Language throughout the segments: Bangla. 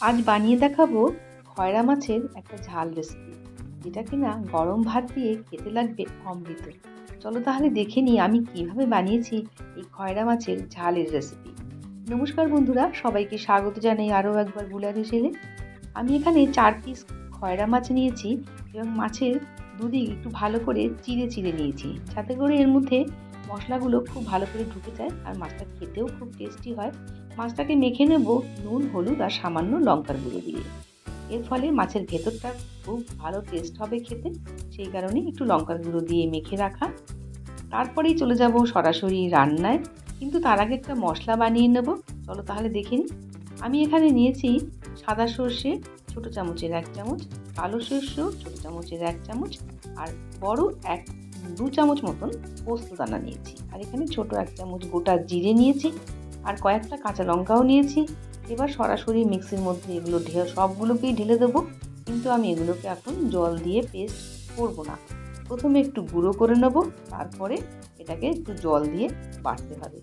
আজ বানিয়ে দেখাবো খয়রা মাছের একটা ঝাল রেসিপি যেটা কিনা গরম ভাত দিয়ে খেতে লাগবে অমৃত। চলো তাহলে দেখে নিই আমি কীভাবে বানিয়েছি এই খয়রা মাছের ঝালের রেসিপি নমস্কার বন্ধুরা, সবাইকে স্বাগত জানাই আরও একবার বুলার হেসেলে আমি এখানে চার পিস খয়রা মাছ নিয়েছি এবং মাছের দুদিক একটু ভালো করে চিড়ে চিড়ে নিয়েছি। যাতে করে এর মধ্যে মশলাগুলো খুব ভালো করে ঢুকে যায় আর মাছটা খেতেও খুব টেস্টি হয়। মাছটাকে মেখে নেব, নুন, হলুদ আর সামান্য লঙ্কার গুঁড়ো দিয়ে। এর ফলে মাছের ভেতরটা খুব ভালো টেস্ট হবে খেতে, সেই কারণে একটু লঙ্কার গুঁড়ো দিয়ে মেখে রাখা। তারপরেই চলে যাব সরাসরি রান্নায়, কিন্তু তার আগে একটা মশলা বানিয়ে নেব। চলো তাহলে দেখে নিই আমি এখানে নিয়েছি সাদা সর্ষে, ছোটো চামচের এক চামচ, কালো সর্ষে, ছোটো চামচের এক চামচ, আর বড় এক, দু চামচ মতন পোস্ত দানা নিয়েছি। আর এখানে ছোট এক চামচ গোটা জিরে নিয়েছি। আর কয়েকটা কাঁচা লঙ্কাও নিয়েছি। এবার সরাসরি মিক্সির মধ্যে এগুলো ঢে সবগুলোকেই ঢেলে দেবো। কিন্তু আমি এগুলোকে এখন জল দিয়ে পেস্ট করব না। প্রথমে একটু গুঁড়ো করে নেব, তারপরে এটাকে একটু জল দিয়ে বাটতে হবে।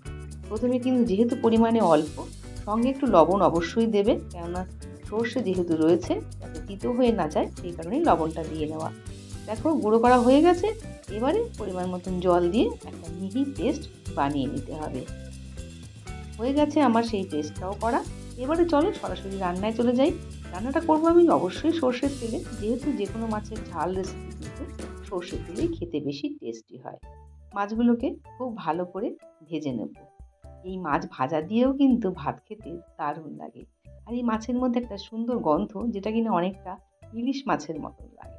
প্রথমে কিন্তু যেহেতু পরিমাণে অল্প, সঙ্গে একটু লবণ অবশ্যই দেবে, কেননা সর্ষে যেহেতু রয়েছে, যাতে তিতো হয়ে না যায়, সেই কারণেই লবণটা দিয়ে নেওয়া। দেখো, গুঁড়ো করা হয়ে গেছে। এবারে পরিমাণ মতন জল দিয়ে একটা মিহি পেস্ট বানিয়ে নিতে হবে। হয়ে গেছে আমার সেই পেস্টটাও করা। এবারে চলো সরাসরি রান্নায় চলে যাই। রান্নাটা করব আমি অবশ্যই সর্ষের তেলে। যেহেতু যে কোনো মাছের ঝাল রেসিপি কিন্তু সর্ষের তেলেই খেতে বেশি টেস্টি হয়। মাছগুলোকে খুব ভালো করে ভেজে নেব। এই মাছ ভাজা দিয়েও কিন্তু ভাত খেতে দারুণ লাগে। আর এই মাছের মধ্যে একটা সুন্দর গন্ধ, যেটা কিনা অনেকটা ইলিশ মাছের মতন লাগে।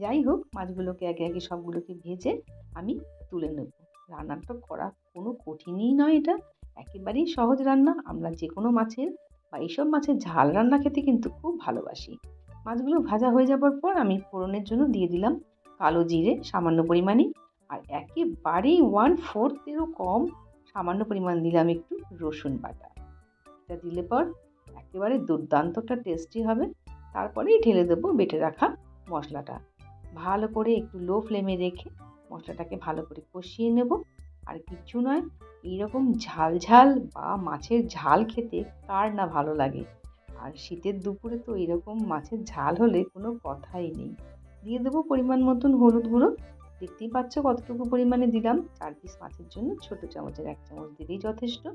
যাই হোক, মাছগুলোকে একে একে সবগুলোকে ভেজে আমি তুলে নেব। রান্নাটা করা কোনো কঠিনই নয় এটা। একেবারেই সহজ রান্না। আমরা যে কোনো মাছের বা এইসব মাছের ঝাল রান্না খেতে কিন্তু খুব ভালোবাসি। মাছগুলো ভাজা হয়ে যাবার পর আমি ফোড়নের জন্য দিয়ে দিলাম কালো জিরে, সামান্য পরিমাণে, আর একেবারেই ওয়ান ফোর্থেরও কম সামান্য পরিমাণ দিলাম একটু রসুন বাটা। এটা দিলে পর একেবারে দুর্দান্ত একটা টেস্টি হবে। তারপরেই ঢেলে দেবো বেটে রাখা মশলাটা। ভালো করে একটু লো ফ্লেমে রেখে মশলাটাকে ভালো করে কষিয়ে নেব। আর কিচ্ছু নয়, এইরকম ঝাল ঝাল বা মাছের ঝাল খেতে কার না ভালো লাগে। আর শীতের দুপুরে তো এরকম মাছের ঝাল হলে কোনো কথাই নেই। দিয়ে দেবো পরিমাণ মতন হলুদ গুঁড়ো। দেখতেই পাচ্ছ কতটুকু পরিমাণে দিলাম। চার পিস মাছের জন্য ছোট চামচের এক চামচ দিলেই যথেষ্ট।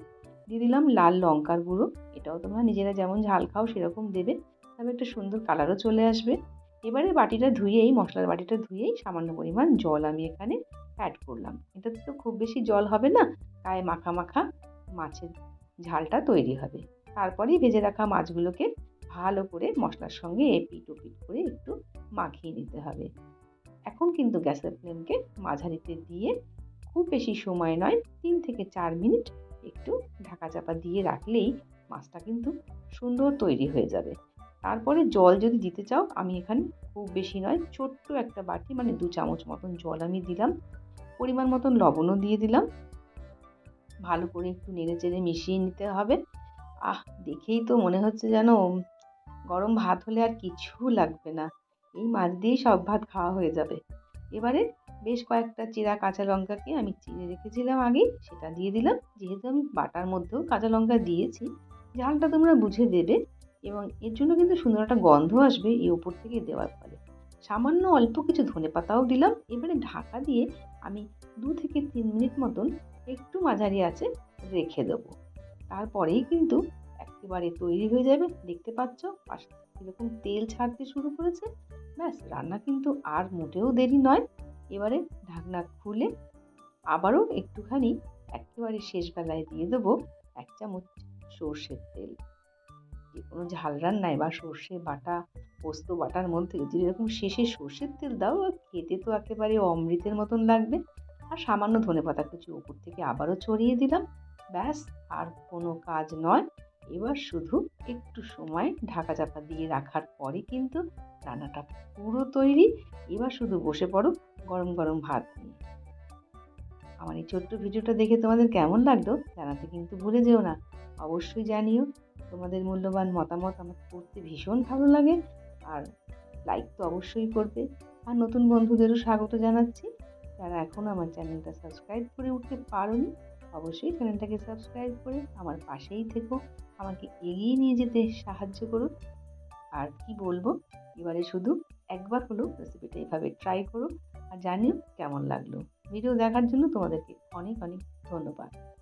দিয়ে দিলাম লাল লঙ্কার গুঁড়ো। এটাও তোমরা নিজেরা যেমন ঝাল খাও সেরকম দেবে। তবে একটা সুন্দর কালারও চলে আসবে। এবারে বাটিটা ধুয়েই, মশলার বাটিটা ধুয়েই সামান্য পরিমাণ জল আমি এখানে অ্যাড করলাম। এটাতে তো খুব বেশি জল হবে না, গায়ে মাখা মাখা মাছের ঝালটা তৈরি হবে। তারপরেই ভেজে রাখা মাছগুলোকে ভালো করে মশলার সঙ্গে এপিট ওপিট করে একটু মাখিয়ে নিতে হবে। এখন কিন্তু গ্যাসের ফ্লেমকে মাঝারিতে দিয়ে খুব বেশি সময় নয়, তিন থেকে চার মিনিট একটু ঢাকা চাপা দিয়ে রাখলেই মাছটা কিন্তু সুন্দর তৈরি হয়ে যাবে। তারপরে জল যদি দিতে চাও, আমি এখানে খুব বেশি নয়, ছোট্ট একটা বাটি মানে দু চামচ মতন জল আমি দিলাম। পরিমাণ মতন লবণও দিয়ে দিলাম। ভালো করে একটু নেড়ে চেড়ে মিশিয়ে নিতে হবে। আহ, দেখেই তো মনে হচ্ছে যেন গরম ভাত হলে আর কিছু লাগবে না। এই মাছ দিয়েই সব ভাত খাওয়া হয়ে যাবে। এবারে বেশ কয়েকটা চিরা কাঁচা লঙ্কাকে আমি চিড়ে রেখেছিলাম আগেই, সেটা দিয়ে দিলাম। যেহেতু আমি বাটার মধ্যেও কাঁচা লঙ্কা দিয়েছি, ঝালটা তোমরা বুঝে দেবে। এবং এর জন্য কিন্তু সুন্দর একটা গন্ধ আসবে এই ওপর থেকে দেওয়ার ফলে। সামান্য অল্প কিছু ধনে পাতাও দিলাম। এবারে ঢাকা দিয়ে আমি দু থেকে তিন মিনিট মতন একটু মাঝারি আছে রেখে দেবো। তারপরেই কিন্তু একেবারে তৈরি হয়ে যাবে। দেখতে পাচ্ছ এরকম তেল ছাড়তে শুরু করেছে। ব্যাস, রান্না কিন্তু আর মোটেও দেরি নয়। এবারে ঢাকনা খুলে আবারও একটুখানি একেবারে শেষ বেলায় দিয়ে দেবো এক চামচ সর্ষের তেল। যে কোনো ঝাল রান্নায় বা সর্ষে বাটা, পোস্ত বাটার মধ্যে যদি এরকম শেষে সর্ষের তেল দাও, খেতে তো একেবারে অমৃতের মতন লাগবে। আর সামান্য ধনে পাতা কুচি উপর থেকে আবারও ছড়িয়ে দিলাম। ব্যাস, আর কোনো কাজ নয়। এবার শুধু একটু সময় ঢাকা চাপা দিয়ে রাখার পরে কিন্তু রান্নাটা পুরো তৈরি। এবার শুধু বসে পড়ো গরম গরম ভাত নিয়ে। আমার এই ছোট্ট ভিডিওটা দেখে তোমাদের কেমন লাগল জানাতে কিন্তু ভুলে যেও না। অবশ্যই জানিও তোমাদের মূল্যবান মতামত আমার পড়তে ভীষণ ভালো লাগে। আর লাইক তো অবশ্যই করবে। আর নতুন বন্ধুদেরও স্বাগত জানাচ্ছি। যারা এখন আমার চ্যানেলটা সাবস্ক্রাইব করে উঠতে পারোনি, অবশ্যই চ্যানেলটাকে সাবস্ক্রাইব করে আমার পাশেই থেকো। আমাকে এগিয়ে নিয়ে যেতে সাহায্য করো। আর কি বলব? এবারে শুধু একবার হলেও রেসিপিটা এভাবে ট্রাই করো। আর জানিও কেমন লাগল। ভিডিও দেখার জন্য তোমাদেরকে অনেক অনেক ধন্যবাদ।